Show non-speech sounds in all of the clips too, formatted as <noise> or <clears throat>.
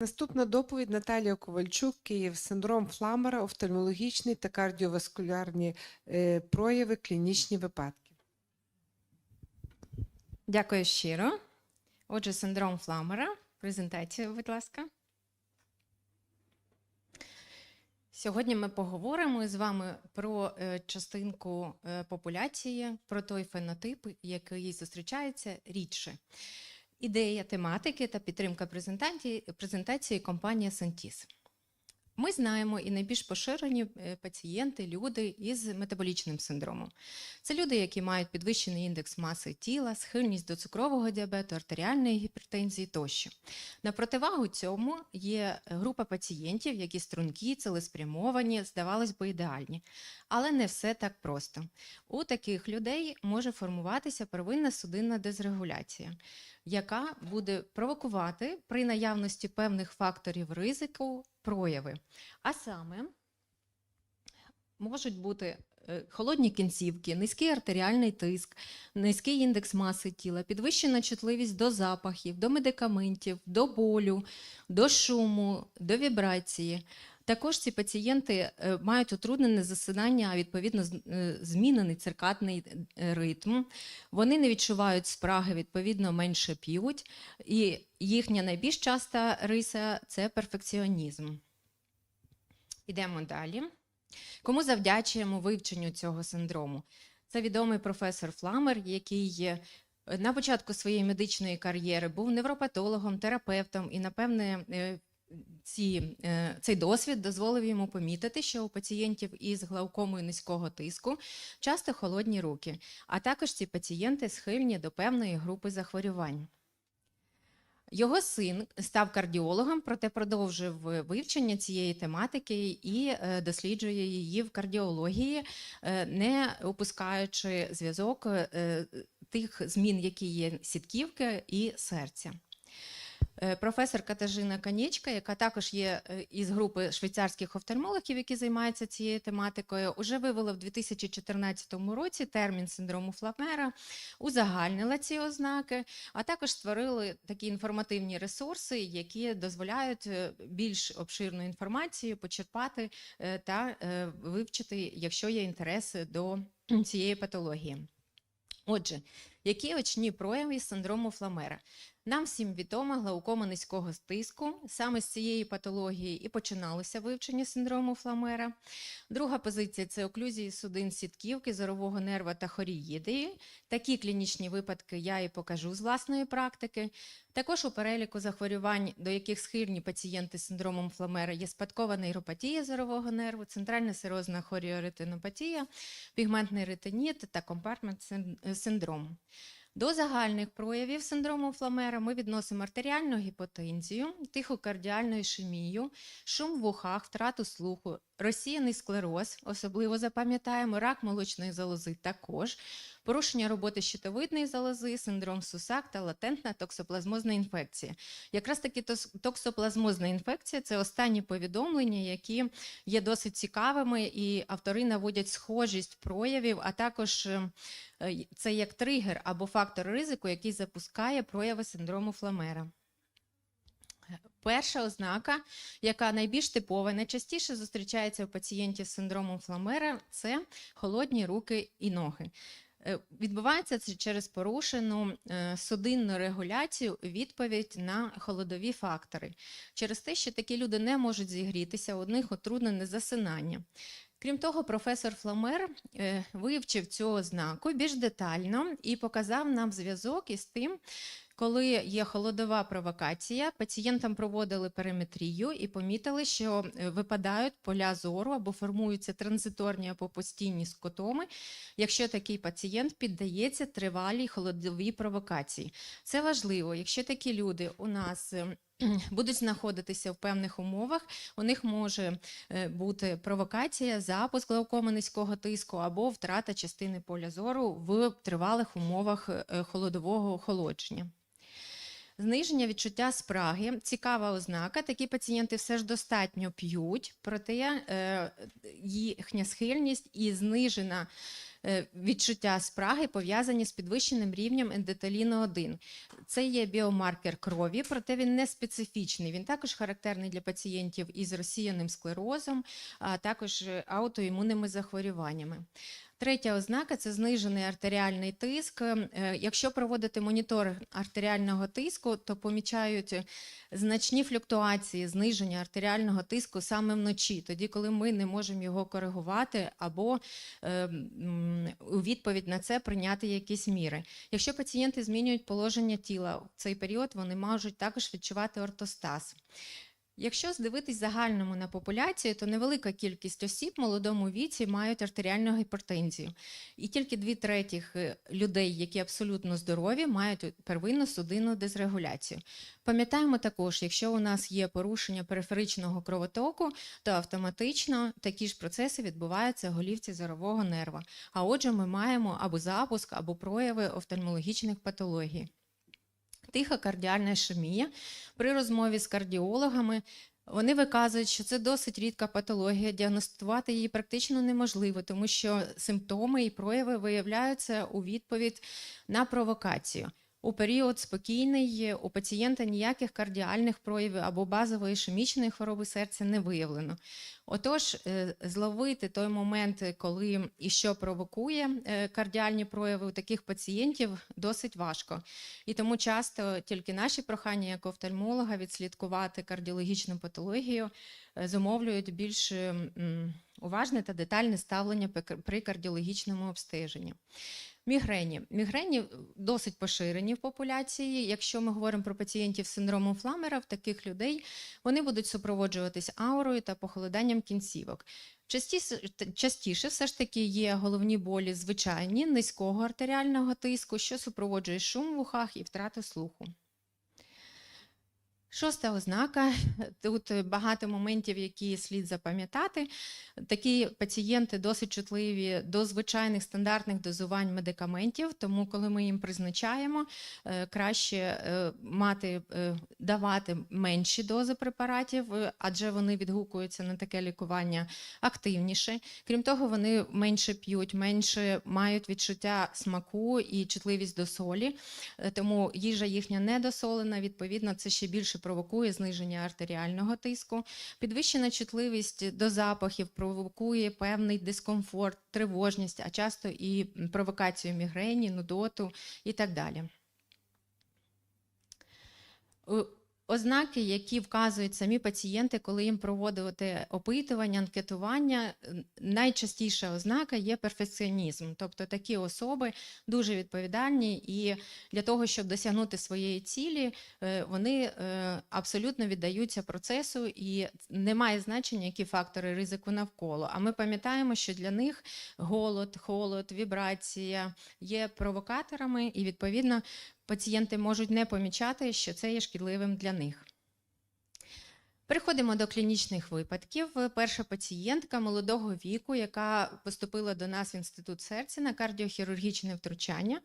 Наступна доповідь Наталія Ковальчук, Київ, синдром Фламера, офтальмологічні та кардіоваскулярні е, прояви, клінічні випадки. Дякую щиро. Отже, синдром Фламера. Презентацію, будь ласка. Сьогодні ми поговоримо з вами про е, частинку е, популяції, про той фенотип, який зустрічається рідше. Ідея тематики та підтримка презентації, компанія Сантіс. Ми знаємо і найбільш поширені е, пацієнти, люди із метаболічним синдромом. Це люди, які мають підвищений індекс маси тіла, схильність до цукрового діабету, артеріальної гіпертензії тощо. На противагу цьому є група пацієнтів, які стрункі, цілеспрямовані, здавалось би, ідеальні. Але не все так просто. У таких людей може формуватися первинна судинна дезрегуляція, яка буде провокувати при наявності певних факторів ризику прояви. А саме можуть бути е, холодні кінцівки, низький артеріальний тиск, низький індекс маси тіла, підвищена чутливість до запахів, до медикаментів, до болю, до шуму, до вібрації. Також ці пацієнти е, мають утруднене засинання, а відповідно е, змінений циркадний е, ритм. Вони не відчувають спраги, відповідно менше п'ють. І їхня найбільш часта риса це перфекціонізм. Ідемо далі. Кому завдячуємо вивченню цього синдрому? Це відомий професор Фламер, який на початку своєї медичної кар'єри був невропатологом, терапевтом, і, напевне, ці, е, цей досвід дозволив йому помітити, що у пацієнтів із глаукомою низького тиску часто холодні руки, а також ці пацієнти схильні до певної групи захворювань. Його син став кардіологом, проте продовжив вивчення цієї тематики і е, досліджує її в кардіології, е, не опускаючи зв'язок тих змін, які є сітківки і серця. Е, Професор Катажина Канєчка, яка також є е, із групи швейцарських офтальмологів, які займаються цією тематикою, уже вивела в 2014 році термін синдрому Фламера, узагальнила ці ознаки, а також створили такі інформативні ресурси, які дозволяють е, більш обширну інформацію почерпати та вивчити, якщо є інтерес до цієї патології. Отже, які очні прояви синдрому Фламера? Нам всім відома глаукома низького тиску. Саме з цієї патології і починалося вивчення синдрому Фламера. Друга позиція це оклюзії судин сітківки, зорового нерва та хоріїдії. Такі клінічні випадки я і покажу з власної практики. Також у переліку захворювань, до яких схильні пацієнти з синдромом Фламера, є спадкова нейропатія зорового нерву, центральна серозна хоріоретинопатія, пігментний ретиніт та компартмент син- синдром. До загальних проявів синдрому Фламера ми відносимо артеріальну гіпотензію, тихокардіальну ішемію, шум в ухах, втрату слуху, розсіяний склероз, особливо запам'ятаємо, рак молочної залози також, порушення роботи щитовидної залози, синдром Сусак та латентна токсоплазмозна інфекція. Якраз таки токсоплазмозна інфекція це останні повідомлення, які є досить цікавими, і автори наводять схожість проявів, а також е, е, це як тригер або фактор ризику, який запускає прояви синдрому Фламера. Перша ознака, яка найбільш типова, найчастіше зустрічається у пацієнтів з синдромом Фламера, це холодні руки і ноги. Е, Відбувається це через порушену е, судинну регуляцію відповідь на холодові фактори, через те, що такі люди не можуть зігрітися, у них утруднене засинання. Крім того, професор Фламер е, вивчив цю ознаку більш детально і показав нам зв'язок із тим, коли є холодова провокація, пацієнтам проводили периметрію і помітили, що е, випадають поля зору або формуються транзиторні або постійні скотоми, якщо такий пацієнт піддається тривалій холодовій провокації. Це важливо, якщо такі люди у нас е, <clears throat> будуть знаходитися в певних умовах, у них може е, бути провокація, запуск глаукоми низького тиску або втрата частини поля зору в тривалих умовах холодового охолодження. Зниження відчуття спраги цікава ознака. Такі пацієнти все ж достатньо п'ють, проте е, їхня схильність і знижена е, відчуття спраги пов'язані з підвищеним рівнем ендотеліну 1. Це є біомаркер крові, проте він не специфічний. Він також характерний для пацієнтів із розсіяним склерозом, а також е, аутоімунними захворюваннями. Третя ознака це знижений артеріальний тиск. Е, Якщо проводити монітор артеріального тиску, то помічають значні флюктуації зниження артеріального тиску саме вночі, тоді, коли ми не можемо його коригувати, або е, у відповідь на це прийняти якісь міри. Якщо пацієнти змінюють положення тіла в цей період, вони можуть також відчувати ортостаз. Якщо здивитись загальному на популяцію, то невелика кількість осіб в молодому віці мають артеріальну гіпертензію. І тільки дві третіх е, людей, які абсолютно здорові, мають первинну судинну дезрегуляцію. Пам'ятаємо також, якщо у нас є порушення периферичного кровотоку, то автоматично такі ж процеси відбуваються в голівці зорового нерва. А отже, ми маємо або запуск, або прояви офтальмологічних патологій. Тиха кардіальна ішемія. При розмові з кардіологами вони виказують, що це досить рідка патологія. Діагностувати її практично неможливо, тому що симптоми і прояви виявляються у відповідь на провокацію. У період спокійний у пацієнта ніяких кардіальних проявів або базової ішемічної хвороби серця не виявлено. Отож, е, зловити той момент, коли і що провокує е, кардіальні прояви у таких пацієнтів, досить важко. І тому часто тільки наші прохання як офтальмолога відслідкувати кардіологічну патологію е, зумовлюють більш уважне та детальне ставлення при кардіологічному обстеженні. Мігрені. Мігрені досить поширені в популяції. Якщо ми говоримо про пацієнтів з синдромом Фламера, в таких людей вони будуть супроводжуватись аурою та похолоданням кінцівок. Частіше, частіше все ж таки є головні болі звичайні, низького артеріального тиску, що супроводжує шум в ухах і втрату слуху. Шоста ознака. <laughs> Тут багато моментів, які слід запам'ятати. Такі пацієнти досить чутливі до звичайних стандартних дозувань медикаментів, тому коли ми їм призначаємо, е, краще е, мати, е, давати менші дози препаратів, адже вони відгукуються на таке лікування активніше. Крім того, вони менше п'ють, менше мають відчуття смаку і чутливість до солі, тому їжа їхня недосолена, відповідно, це ще більше провокує зниження артеріального тиску. Підвищена чутливість до запахів провокує певний дискомфорт, тривожність, а часто і провокацію мігрені, нудоту і так далі. Ознаки, які вказують самі пацієнти, коли їм проводити опитування, анкетування, найчастіша ознака є перфекціонізм. Тобто такі особи дуже відповідальні, і для того, щоб досягнути своєї цілі, е, вони е, абсолютно віддаються процесу, і немає значення, які фактори ризику навколо. А ми пам'ятаємо, що для них голод, холод, вібрація є провокаторами, і відповідно пацієнти можуть не помічати, що це є шкідливим для них. Переходимо до клінічних випадків. Перша пацієнтка молодого віку, яка поступила до нас в інститут серця на кардіохірургічне втручання,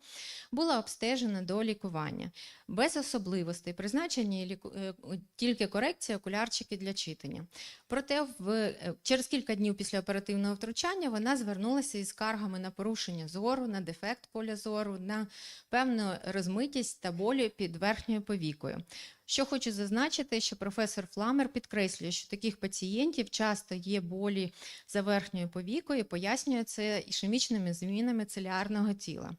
була обстежена до лікування без особливостей, призначені е, тільки корекція окулярчики для читання. Проте в... е, через кілька днів після оперативного втручання вона звернулася із скаргами на порушення зору, на дефект поля зору, на певну розмитість та болі під верхньою повікою. Що хочу зазначити, що професор Фламер підкреслює, що таких пацієнтів часто є болі за верхньою повікою, пояснює це ішемічними змінами целіарного тіла.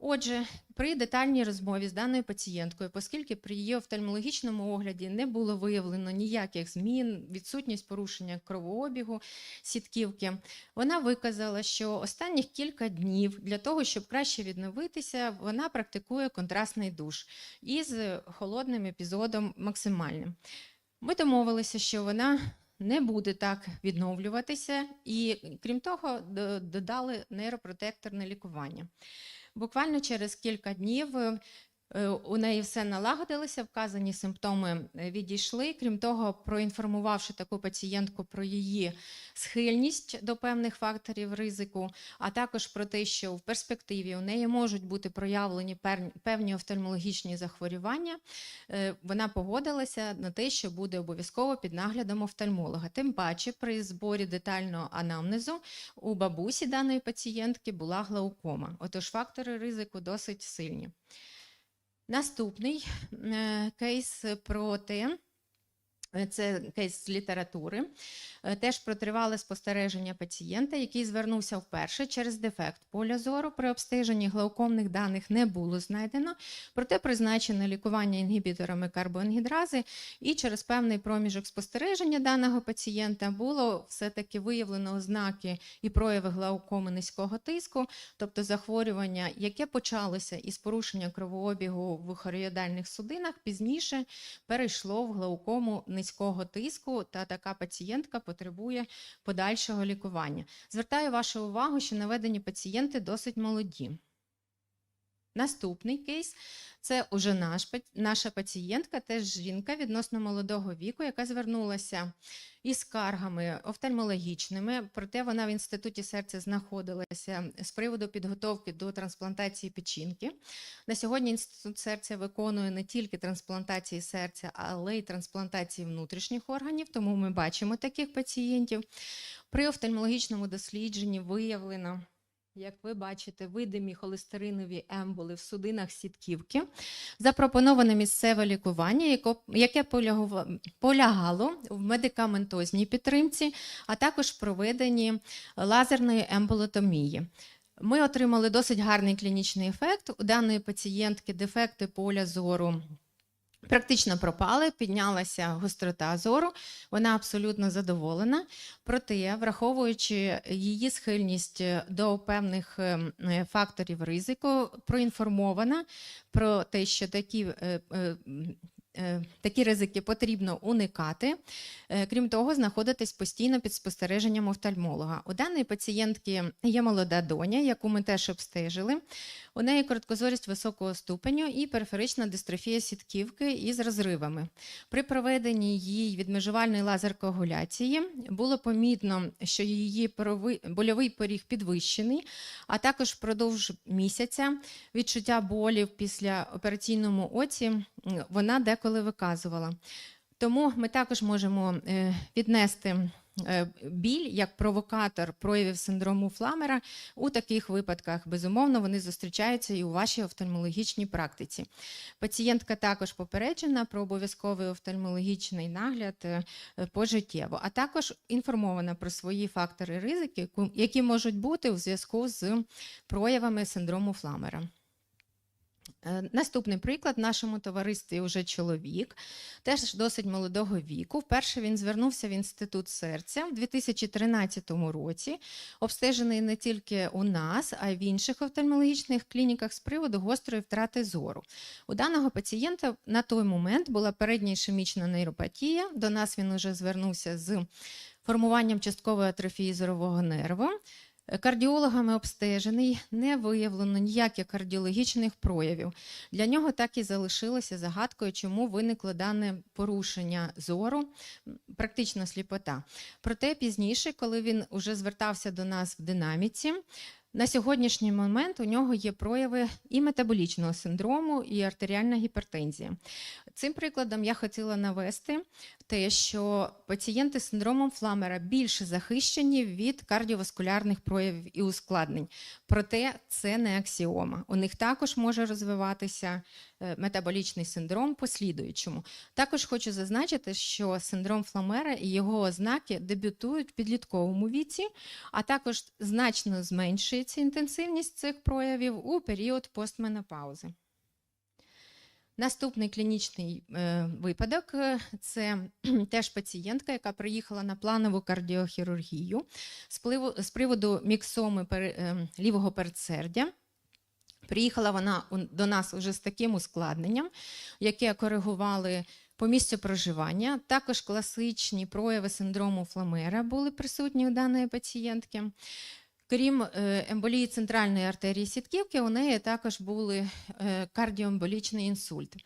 Отже, при детальній розмові з даною пацієнткою, оскільки при її офтальмологічному огляді не було виявлено ніяких змін, відсутність порушення кровообігу сітківки, вона виказала, що останніх кілька днів для того, щоб краще відновитися, вона практикує контрастний душ із холодним епізодом максимальним. Ми домовилися, що вона не буде так відновлюватися, і крім того, додали нейропротекторне лікування. Буквально через кілька днів е, У неї все налагодилося, вказані симптоми е, відійшли. Крім того, проінформувавши таку пацієнтку про її схильність до певних факторів ризику, а також про те, що в перспективі у неї можуть бути проявлені певні офтальмологічні захворювання, е, вона погодилася на те, що буде обов'язково під наглядом офтальмолога. Тим паче, при зборі детального анамнезу у бабусі даної пацієнтки була глаукома. Отож, фактори ризику досить сильні. Наступний е, кейс про те, це кейс з літератури, е, теж про тривале спостереження пацієнта, який звернувся вперше через дефект поля зору. При обстеженні глаукомних даних не було знайдено, проте призначене лікування інгібіторами карбоангідрази, і через певний проміжок спостереження даного пацієнта було все-таки виявлено ознаки і прояви глаукоми низького тиску, тобто захворювання, яке почалося із порушення кровообігу в хореоїдальних судинах, пізніше перейшло в глаукому низького тиску, та така пацієнтка потребує подальшого лікування. Звертаю вашу увагу, що наведені пацієнти досить молоді. Наступний кейс це уже наш, наша пацієнтка, теж жінка відносно молодого віку, яка звернулася із скаргами офтальмологічними, проте вона в інституті серця знаходилася з приводу підготовки до трансплантації печінки. На сьогодні інститут серця виконує не тільки трансплантації серця, але й трансплантації внутрішніх органів, тому ми бачимо таких пацієнтів. При офтальмологічному дослідженні виявлено. Як ви бачите, видимі холестеринові емболи в судинах сітківки. Запропоноване місцеве лікування, яке полягало в медикаментозній підтримці, а також проведенні лазерної емболотомії. Ми отримали досить гарний клінічний ефект. У даної пацієнтки дефекти поля зору практично пропали, піднялася гострота зору, вона абсолютно задоволена. Проте, враховуючи її схильність е, до певних ем, е, факторів ризику, проінформована про те, що такі. Е, Такі ризики потрібно уникати. Е, Крім того, знаходитись постійно під спостереженням офтальмолога. У даної пацієнтки є молода доня, яку ми теж обстежили. У неї короткозорість високого ступеню і периферична дистрофія сітківки із розривами. При проведенні їй відмежувальної лазеркоагуляції було помітно, що її больовий поріг підвищений, а також впродовж місяця відчуття болів після операційному оці вона деколи виказувала. Тому ми також можемо е, віднести е, біль як провокатор проявів синдрому Фламера. У таких випадках, безумовно, вони зустрічаються і у вашій офтальмологічній практиці. Пацієнтка також попереджена про обов'язковий офтальмологічний нагляд е, пожиттєво, а також інформована про свої фактори ризики, які можуть бути у зв'язку з проявами синдрому Фламера. Е, Наступний приклад в нашому товаристві вже чоловік, теж досить молодого віку. Вперше він звернувся в інститут серця в 2013 році, обстежений не тільки у нас, а й в інших офтальмологічних клініках з приводу гострої втрати зору. У даного пацієнта на той момент була передня ішемічна нейропатія. До нас він уже звернувся з формуванням часткової атрофії зорового нерва. Кардіологами обстежений, не виявлено ніяких кардіологічних проявів. Для нього так і залишилося загадкою, чому виникло дане порушення зору, практично сліпота. Проте пізніше, коли він уже звертався до нас в динаміці, на сьогоднішній момент у нього є прояви і метаболічного синдрому, і артеріальна гіпертензія. Цим прикладом я хотіла навести те, що пацієнти з синдромом Фламера більше захищені від кардіоваскулярних проявів і ускладнень. Проте це не аксіома. У них також може розвиватися метаболічний синдром послідуючому. Також хочу зазначити, що синдром Фламера і його ознаки дебютують в підлітковому віці, а також значно зменшується інтенсивність цих проявів у період постменопаузи. Наступний клінічний е, випадок е, це <clears throat> теж пацієнтка, яка приїхала на планову кардіохірургію з, приводу міксоми е, лівого передсердя. Приїхала вона до нас уже з таким ускладненням, яке коригували по місцю проживання. Також класичні прояви синдрому Фламера були присутні у даної пацієнтки. Крім е, емболії центральної артерії сітківки, у неї також були е, кардіоемболічний інсульт.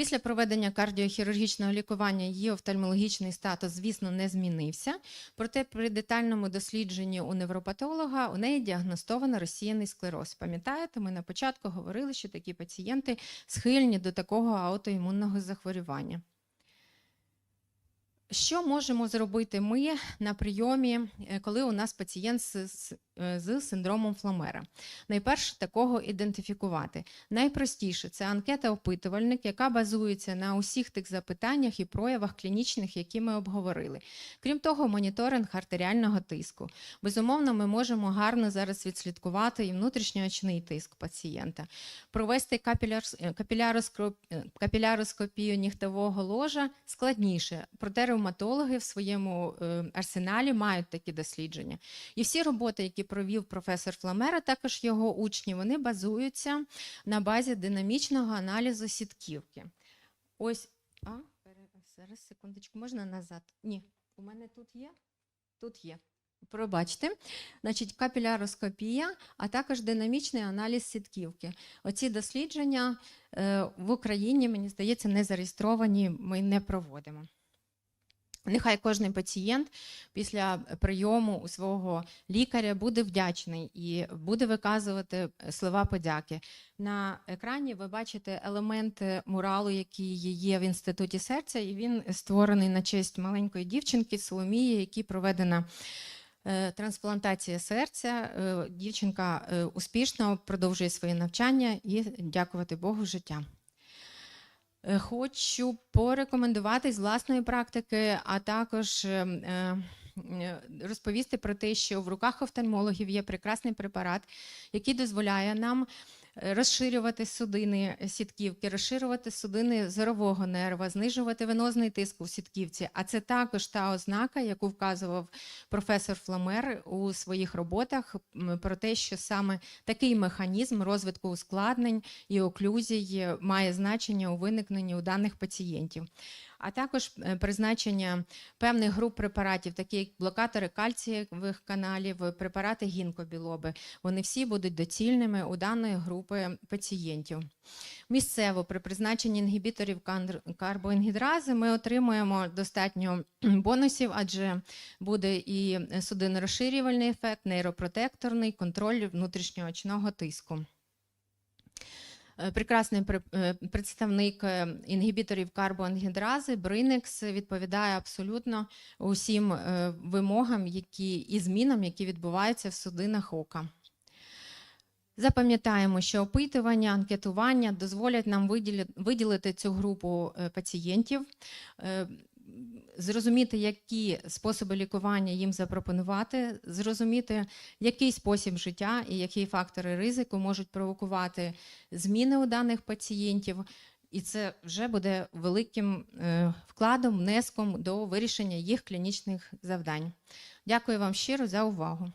Після проведення кардіохірургічного лікування її офтальмологічний статус, звісно, не змінився. Проте при детальному дослідженні у невропатолога у неї діагностовано розсіяний склероз. Пам'ятаєте, ми на початку говорили, що такі пацієнти схильні до такого аутоімунного захворювання. Що можемо зробити ми на прийомі, е, коли у нас пацієнт з, з, е, синдромом Фламера? Найперше такого ідентифікувати. Найпростіше це анкета-опитувальник, яка базується на усіх тих запитаннях і проявах клінічних, які ми обговорили. Крім того, моніторинг артеріального тиску. Безумовно, ми можемо гарно зараз відслідкувати і внутрішньоочний тиск пацієнта, провести е, е, капіляроскопію нігтевого ложа складніше, проте ревматологи в своєму арсеналі мають такі дослідження. І всі роботи, які провів професор Фламера, також його учні, вони базуються на базі динамічного аналізу сітківки. Ось, а, зараз, секундочку, можна назад? Ні, у мене тут є? Тут є. Пробачте, значить, капіляроскопія, а також динамічний аналіз сітківки. Оці дослідження е, в Україні, мені здається, не зареєстровані, ми не проводимо. Нехай кожен пацієнт після прийому у свого лікаря буде вдячний і буде виказувати слова подяки. На екрані ви бачите елемент е, муралу, який є в інституті серця, і він створений на честь маленької дівчинки Соломії, якій проведена е, трансплантація серця. Е, Дівчинка е, успішно продовжує своє навчання і дякувати Богу життя. Е, Хочу порекомендувати з власної практики, а також е, е, розповісти про те, що в руках офтальмологів є прекрасний препарат, який дозволяє нам розширювати судини сітківки, розширювати судини зорового нерва, знижувати венозний тиск у сітківці. А це також та ознака, яку вказував професор Фламер у своїх роботах про те, що саме такий механізм розвитку ускладнень і оклюзій має значення у виникненні у даних пацієнтів. А також е, призначення певних груп препаратів, такі як блокатори кальцієвих каналів, препарати гінкобілоби. Вони всі будуть доцільними у даної групи пацієнтів. Місцево при призначенні інгібіторів карбоінгідрази ми отримуємо достатньо бонусів, адже буде і судинорозширювальний ефект, нейропротекторний, контроль внутрішньоочного тиску. Е, Прекрасний е, представник е, інгібіторів карбоангідрази Бринекс відповідає абсолютно усім вимогам які, і змінам, які відбуваються в судинах ока. Запам'ятаємо, що опитування, анкетування дозволять нам виділити цю групу пацієнтів, зрозуміти, які способи лікування їм запропонувати, зрозуміти, який спосіб життя і які фактори ризику можуть провокувати зміни у даних пацієнтів. І це вже буде великим е, вкладом, внеском до вирішення їх клінічних завдань. Дякую вам щиро за увагу.